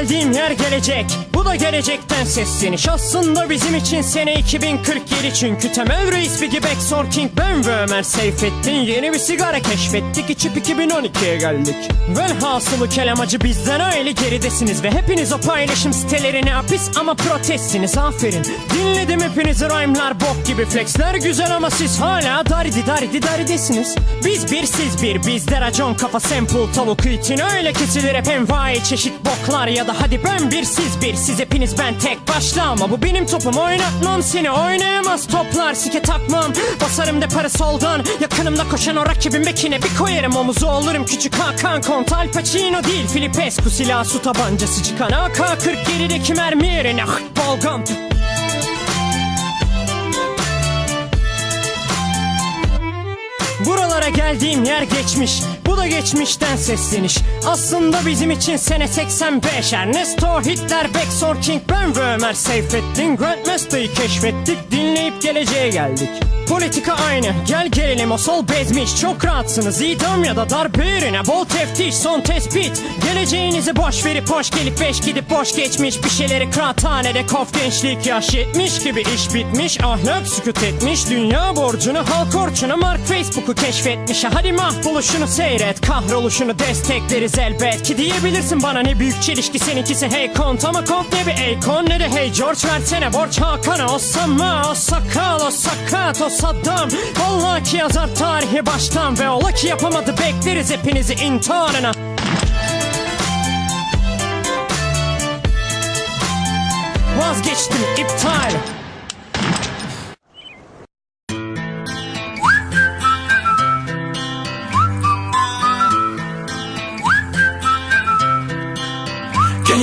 geldiğim yer gelecek. Bu da gelecekten sesleniş Aslında bizim için sene 2047 Çünkü temel reis bir gibi King Ben ve Ömer Seyfettin Yeni bir sigara keşfettik içip 2012'ye geldik. Velhasılı kelamacı bizden öyle geridesiniz. Ve hepiniz o paylaşım sitelerine hapis ama protestsiniz. Aferin. Dinledim hepinizi rhyme'lar bok gibi flexler Güzel ama siz hala daridi daridi daridesiniz. Biz bir siz bir. Bizde racon kafa sample tavuk için Öyle kesilir hep envai çeşit boklar Ya da hadi ben bir siz bir. Siz hepiniz ben tek başla Ama bu benim topum. Oynatmam seni oynayamaz toplar. Sike takmam basarım de para soldan. Yakınımda koşan o rakibin bekine bir koyarım. Omuzu olurum Küçük Hakan Kont. Al Pacino değil Filipescu silah su tabancası çıkan AK-47'deki mermi yerine balgam Buralara geldiğim yer geçmiş. Bu da geçmişten sesleniş. Aslında bizim için sene 85 Ernesto, Hitler, Beck, King, ben ve Ömer Seyfettin Grandmaster'ı keşfettik. Dinleyip geleceğe geldik. Politika aynı. Gel gelelim o sol bezmiş. Çok rahatsınız. İdam ya da darbe yerine Bol teftiş son tespit. Geleceğinizi boş verip hoş gelip beş gidip boş geçmiş. Bir şeyleri kıraathanede kof gençlik yaş yetmiş gibi iş bitmiş. Ahlak sükut etmiş. Dünya borcunu halk orçunu Mark Facebook'u keşfetmiş Hadi mahvoluşunu seyret kahroluşunu destekleriz elbet Ki diyebilirsin bana ne büyük çelişki seninkisi. Hey kont Ama kont ne bir Akon ne de hey George versene borç Hakan'a. O sama o sakal o sakat o Saddam. Vallahi ki yazar tarihi baştan Ve ola ki yapamadı bekleriz hepinizi intiharına. Vazgeçtim iptal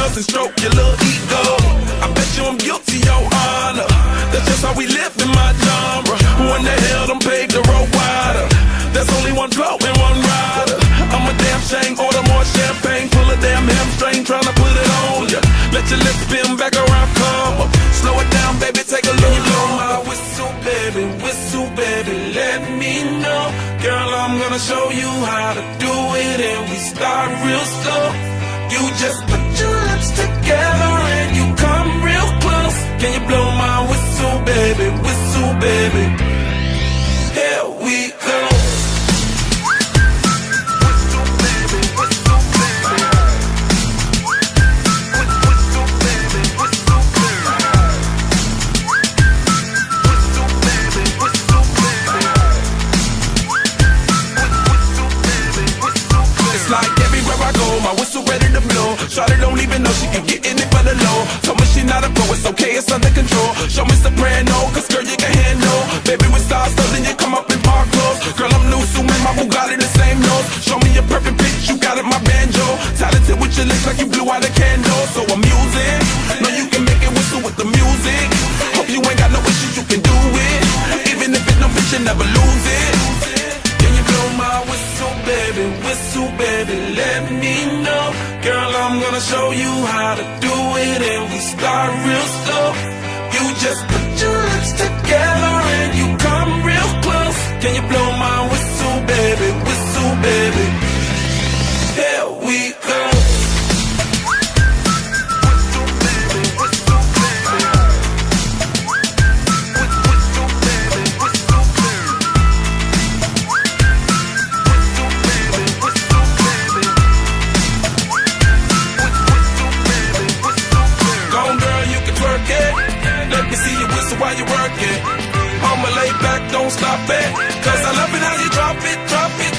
Girls and stroke your little ego. I bet you I'm guilty, your honor. That's just how we live in my genre. Who in the hell done paved the road wider? There's only one blow and one rider. I'm a damn shame, order more champagne, pull a damn hamstring, tryna put it on ya. Let your lips spin back around, come up. Slow it down, baby, take a look. You Blow my whistle, baby, whistle, baby, let me know. Girl, I'm gonna show you how to do it, and we start real slow. You just together and you come real close. Can you blow my whistle, baby, whistle, baby? Here we low. Told me she not a pro, it's okay, it's under control. Show me soprano, cause girl, you can handle. Baby, with stars, so then you come up in park clothes. Girl, I'm new, so my Bugatti the same nose. Show me a perfect pitch, you got it, my banjo. Talented with your lips like you blew out a candle. So I'm using, know you can make it whistle with the music. Hope you ain't got no issues, you can do it. Even if it's no bitch, you never lose it. Can you blow my whistle, baby? Whistle, baby, let me know. Girl, I'm gonna show you how to do it, we start real slow. You just put your lips together while you work it. I'ma lay back, don't stop it. Cause I love it how you drop it, drop it,